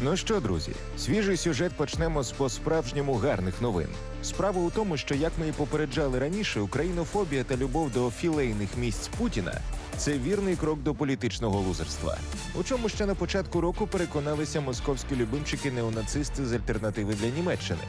Ну що, друзі, свіжий сюжет почнемо з по-справжньому гарних новин. Справа у тому, що як ми і попереджали раніше, українофобія та любов до філейних місць Путіна це вірний крок до політичного лузерства. У чому ще на початку року переконалися московські любимчики неонацисти з альтернативи для Німеччини.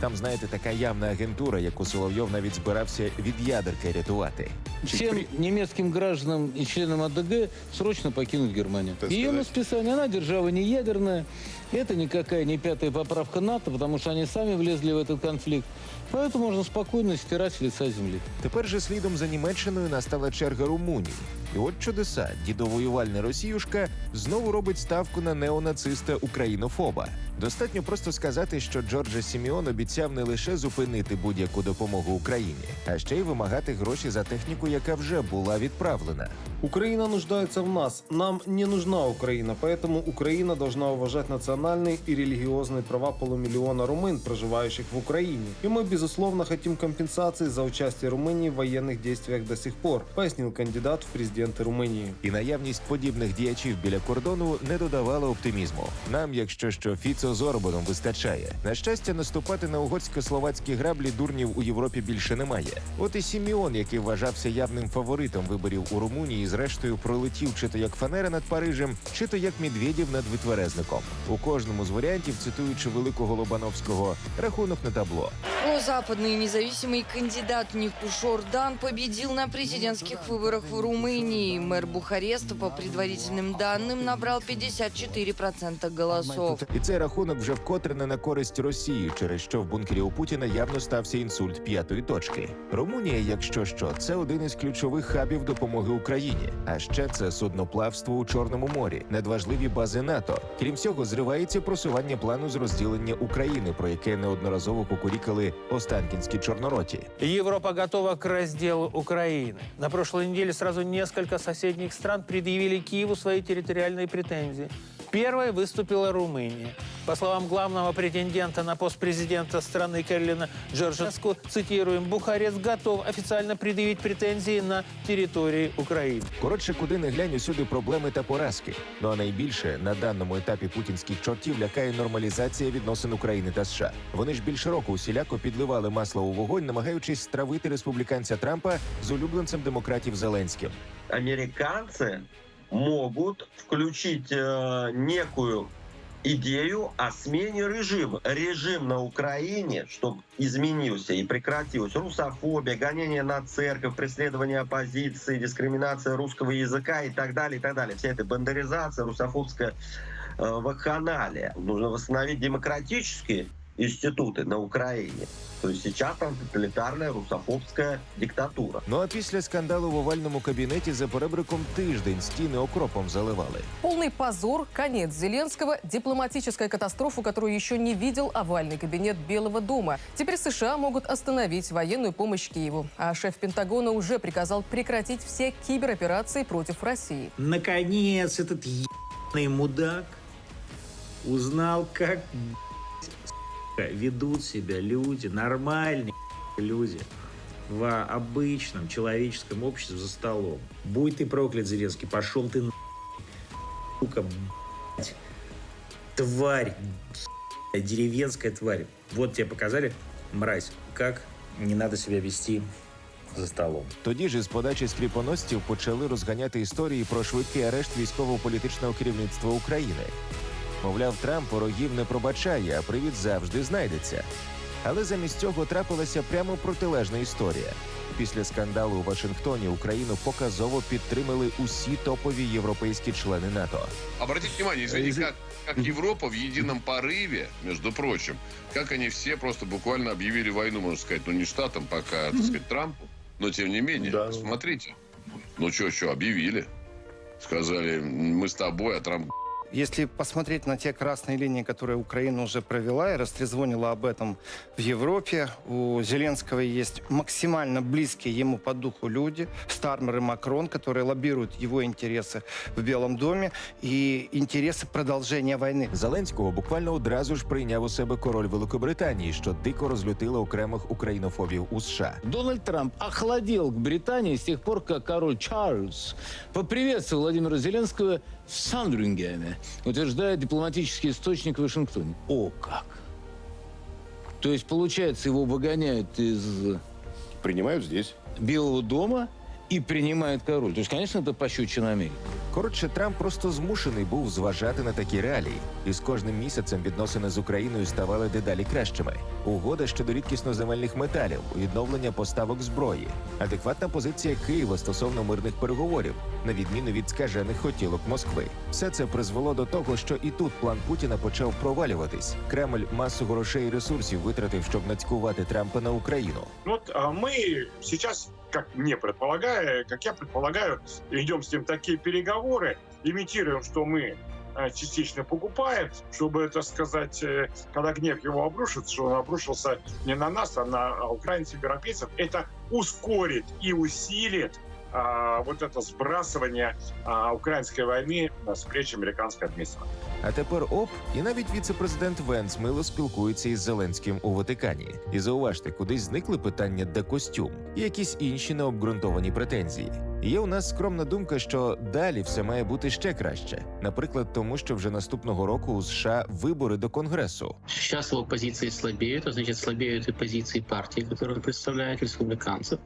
Там, знаєте, така явна агентура, яку Соловйов навіть збирався від ядерки рятувати. Всем немецким гражданам и членам АДГ срочно покинуть Германию. Так Ее сказать. на списание, она держава не ядерная. Это никакая не пятая поправка НАТО, потому что они сами влезли в этот конфликт. Поэтому можно спокойно стирать с лица земли. Тепер же слідом за Німеччиною настала черга Румунії. І от чудеса, дідовоювальна Росіюшка знову робить ставку на неонациста українофоба. Достатньо просто сказати, що Джорджа Сіміон обіцяв не лише зупинити будь-яку допомогу Україні, а ще й вимагати гроші за техніку, яка вже була відправлена. Украина нуждается в нас. Нам не нужна Украина, поэтому Украина должна уважать национальные и религиозные права полумиллиона румын, проживающих в Украине. И мы, безусловно, хотим компенсации за участие Румынии в военных действиях до сих пор, пояснил кандидат в президенты Румынии. І наявність подібних діячів біля кордону не додавала оптимізму. Нам, якщо що, Фіцо з Орбаном вистачає. На щастя, наступати на угорсько-словацькі граблі дурнів у Європі більше немає. От і Сіміон, який вважався явним фаворитом виборів у Румунії, зрештою пролетів чи то як фанера над Парижем, чи то як Медведєв над витверезником. У кожному з варіантів, цитуючи великого Лобановського, рахунок на табло. Прозападный независимый кандидат Никуш Ордан победил на президентских выборах в Румынии. Мэр Бухареста, по предварительным данным, набрал 54% голосов. І цей рахунок вже вкотре не на користь Росії, через що в бункері у Путіна явно стався інсульт п'ятої точки. Румунія, якщо що, це один із ключових хабів допомоги Україні. А ще це судноплавство у Чорному морі, надважливі бази НАТО. Крім цього, зривається просування плану з розділення України, про яке неодноразово кукурікали останкінські чорнороті. Европа готова к разделу Украины. На прошлой неделе сразу несколько соседних стран предъявили Киеву свои территориальные претензии. Первой выступила Румыния. По словам главного претендента на пост президента страны Керлина Джорджеску, цитируем, Бухарест готов официально предъявить претензии на территории Украины. Коротше, куди не глянь, усюди проблеми та поразки. Ну а найбільше на даному етапі путінських чортів лякає нормалізація відносин України та США. Вони ж більше року усіляко підливали масло у вогонь, намагаючись стравити республіканця Трампа з улюбленцем демократів Зеленським. Американцы могут включить э, некую идею о смене режима. Режим на Украине, чтобы изменился и прекратилась русофобия, гонение на церковь, преследование оппозиции, дискриминация русского языка и так далее, и так далее. Вся эта бандеризация, русофобская э, вакханалия. Нужно восстановить демократические институты на Украине. То есть сейчас там тоталитарная русофобская диктатура. Ну а після скандалу в овальному кабінеті за перебриком тиждень стіни окропом заливали. Полный позор, конец Зеленского, дипломатическая катастрофа, которую еще не видел овальный кабинет Белого дома. Теперь США могут остановить военную помощь Киеву. А шеф Пентагона уже приказал прекратить все кибероперации против России. Наконец этот ебаный мудак узнал, как блядь, сука, ведут себя люди, нормальные люди в обычном человеческом обществе за столом. Будь ты проклят, Зеленский, пошел ты на сука, блядь, тварь, сука, деревенская тварь. Вот тебе показали, мразь, как не надо себя вести за столом. Тоді ж із подачі скріпоносців почали розганяти історії про швидкий арешт військово-політичного керівництва України. Мовляв, Трамп ворогів не пробачає, а привід завжди знайдеться. Але замість цього трапилася прямо протилежна історія. Після скандалу у Вашингтоні Україну показово підтримали усі топові європейські члени НАТО. Обратите внимание, извините, как, как Европа в едином порыве, между прочим, как они все просто буквально объявили войну, можно сказать, ну не штатам пока, так сказать, Трампу, но тем не менее, Да. смотрите, ну что, что, объявили, сказали, мы с тобой, а Трамп Если посмотреть на те красные линии, которые Украина уже провела и растрезвонила об этом в Европе, у Зеленского есть максимально близкие ему по духу люди, Стармер и Макрон, которые лоббируют его интересы в Белом доме и интересы продолжения войны. Зеленського буквально одразу ж прийняв у себе король Великобританії, що дико розлютило окремих українофобів у США. Дональд Трамп охладел к Британии с тех пор, как король Чарльз поприветствовал Владимира Зеленского в Сандрингеме. утверждает дипломатический источник в Вашингтоне. О, как! То есть, получается, его выгоняют из Принимают здесь. Белого дома і приймає король. Тобто, звісно, це пощечина Америки. Коротше, Трамп просто змушений був зважати на такі реалії, і з кожним місяцем відносини з Україною ставали дедалі кращими. Угода щодо рідкісноземельних металів, відновлення поставок зброї, адекватна позиція Києва стосовно мирних переговорів, на відміну від скажених хотілок Москви. Все це призвело до того, що і тут план Путіна почав провалюватись. Кремль масу грошей і ресурсів витратив, щоб нацькувати Трампа на Україну. Вот а, мы сейчас, как не предполагая, как я предполагаю, идем с ним такие переговоры, имитируем, что мы а, частично покупаем, чтобы, это сказать, э, когда гнев его обрушится, что он обрушился не на нас, а на украинцев, европейцев, это ускорит и усилит а, вот это сбрасывание а, украинской войны а, с плеч американской администрации. А тепер оп, і навіть віце-президент Венс мило спілкується із Зеленським у Ватикані. І зауважте, кудись зникли питання, де костюм, і якісь інші необґрунтовані претензії. Є у нас скромна думка, що далі все має бути ще краще. Наприклад, тому що вже наступного року у США вибори до конгресу. Сейчас его позиции слабеют, а значит слабеют и позиции партии, которые представляют республиканцев.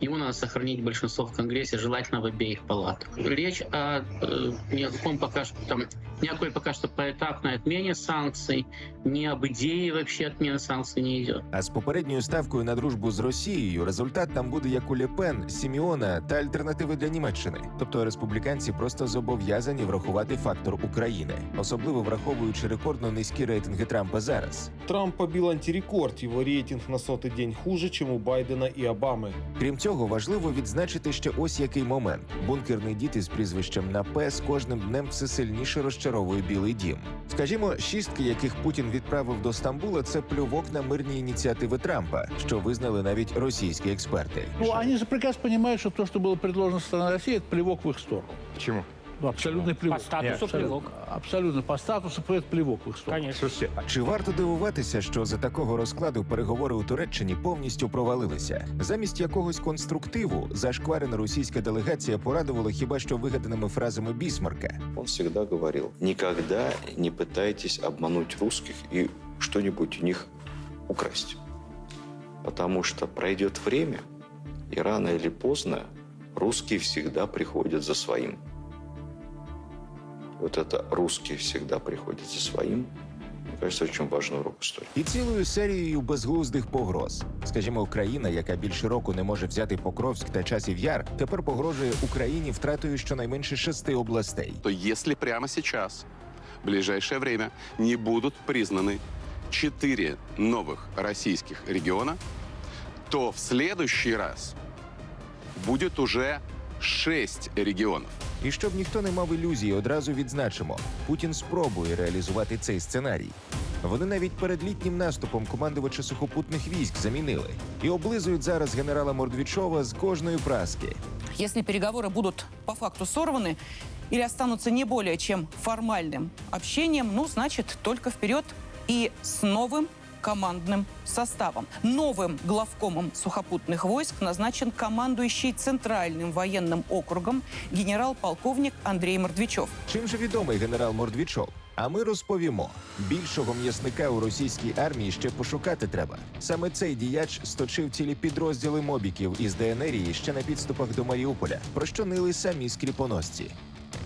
Ему надо сохранить большинство в Конгрессе, желательно в обеих палатах. Речь о э, ни о каком пока что там, ни о какой пока что поэтапной отмене санкций, ни об идее вообще отмены санкций не идет. А з попередньою ставкою на дружбу з Росією результат там буде як у Лепен, Сіміона та альтернативи для Німеччини. Тобто республіканці просто зобов'язані врахувати фактор України, особливо враховуючи рекордно низькі рейтинги Трампа зараз. Трамп побил антирекорд, его рейтинг на сотый день хуже, чем у Байдена и Обамы. Крім цього, важливо відзначити ще ось який момент: бункерний дід із прізвищем на П з кожним днем все сильніше розчаровує Білий Дім. Скажімо, шістки, яких Путін відправив до Стамбула, це плювок на мирні ініціативи Трампа, що визнали навіть російські експерти. Ну, они же прекрасно понимают, что то, что было предложено со стороны России, это плевок в их сторону. Почему? Ну, абсолютный плевок. По статусу Нет, абсолютно- плевок. Абсолютно. По статусу это плевок в их сторону. Конечно. Слушайте, а Чи варто дивуватися, що за такого розкладу переговори у Туреччині повністю провалилися? Замість якогось конструктиву зашкварена російська делегація порадувала хіба що вигаданими фразами Бісмарка. Он всегда говорил, никогда не пытайтесь обмануть русских и что-нибудь у них украсть. Потому что пройдет время, и рано или поздно русские всегда приходят за своим. Вот это русские всегда приходят за своим, мне кажется, очень важный урок истории. І цілою серією безглуздих погроз. Скажімо, Україна, яка більше року не може взяти Покровськ та часів яр, тепер погрожує Україні втратою щонайменше шести областей. то если прямо сейчас, в ближайшее время, не будут признаны четыре новых российских региона, то в следующий раз будет уже шесть регионов. І щоб ніхто не мав ілюзії, одразу відзначимо: Путін спробує реалізувати цей сценарій. Вони навіть перед літнім наступом командувача сухопутних військ замінили і облизують зараз генерала Мордвічова з кожної праски. Если переговоры будут по факту сорваны или останутся не более чем формальным общением, ну, значит, только вперед и с новым командным составом. Новым главкомом сухопутных войск назначен командующий Центральным военным округом генерал-полковник Андрей Мордвичев. Чим же відомий генерал Мордвічов? А ми розповімо: більшого м'ясника у російській армії ще пошукати треба. Саме цей діяч сточив цілі підрозділи мобіків із ДНРії ще на підступах до Маріуполя, про що нили самі скріпоносці.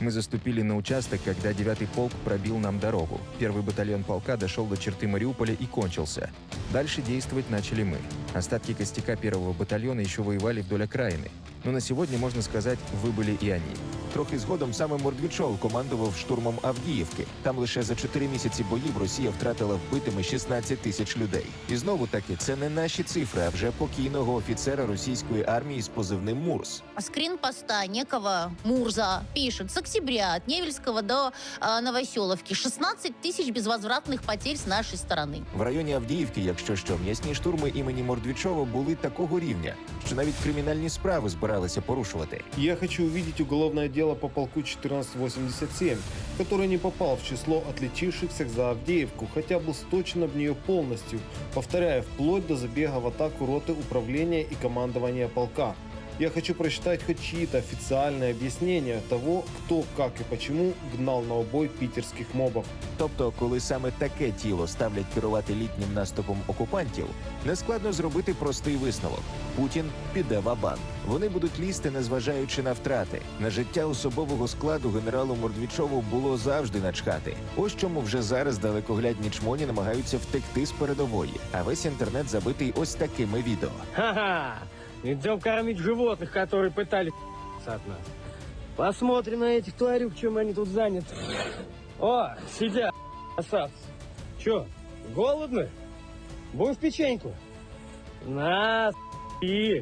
Мы заступили на участок, когда 9-й полк пробил нам дорогу. Первый батальон полка дошел до черты Мариуполя и кончился. Дальше действовать начали мы. Остатки костяка первого батальона еще воевали вдоль окраины. Но на сегодня, можно сказать, выбыли и они. Трохи згодом саме Мордвічов командував штурмом Авдіївки. Там лише за 4 місяці боїв Росія втратила вбитими 16 тисяч людей. І знову таки, це не наші цифри, а вже покійного офіцера російської армії з позивним Мурс. Скрин поста некого Мурза пишет с октября от Невельского до э, Новоселовки 16 тысяч безвозвратных потерь с нашей стороны. В районі Авдіївки, якщо що, м'ясні штурми імені Мордвічова були такого рівня, що навіть кримінальні справи збиралися порушувати. Я хочу увидеть уголовное дело по полку 1487, который не попал в число отличившихся за Авдеевку, хотя был сточен об нее полностью, повторяя, вплоть до забега в атаку роты управления и командования полка. Я хочу прочитать хоть чьи-то официальные объяснения того, кто, как и почему гнал на убой питерских мобов. Тобто, коли саме таке тіло ставлять керувати літнім наступом окупантів, нескладно зробити простий висновок: Путін піде в абан. Вони будуть лізти, незважаючи на втрати. На життя особового складу генералу Мордвічову було завжди начхати. Ось чому вже зараз далекоглядні чмоні намагаються втекти з передової. А весь інтернет забитий ось такими відео. Ха-ха! Идем кормить животных, которые пытались от нас. Посмотрим на этих тварюк, чем они тут заняты. О, сидят, красавцы. Че, голодны? Будешь печеньку? На, и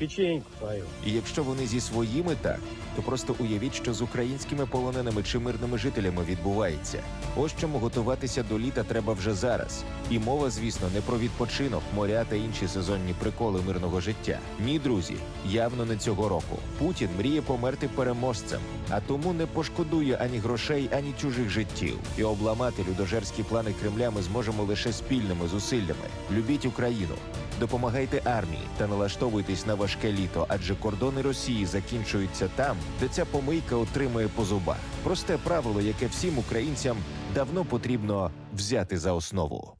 печеньку твою. І якщо вони зі своїми так, то просто уявіть, що з українськими полоненими чи мирними жителями відбувається. Ось чому готуватися до літа треба вже зараз. І мова, звісно, не про відпочинок, моря та інші сезонні приколи мирного життя. Ні, друзі, явно не цього року. Путін мріє померти переможцем, а тому не пошкодує ані грошей, ані чужих життів. І обламати людожерські плани Кремля ми зможемо лише спільними зусиллями. Любіть Україну. Допомагайте армії та налаштовуйтесь на важке літо, адже кордони Росії закінчуються там, де ця помийка отримує по зубах. Просте правило, яке всім українцям давно потрібно взяти за основу.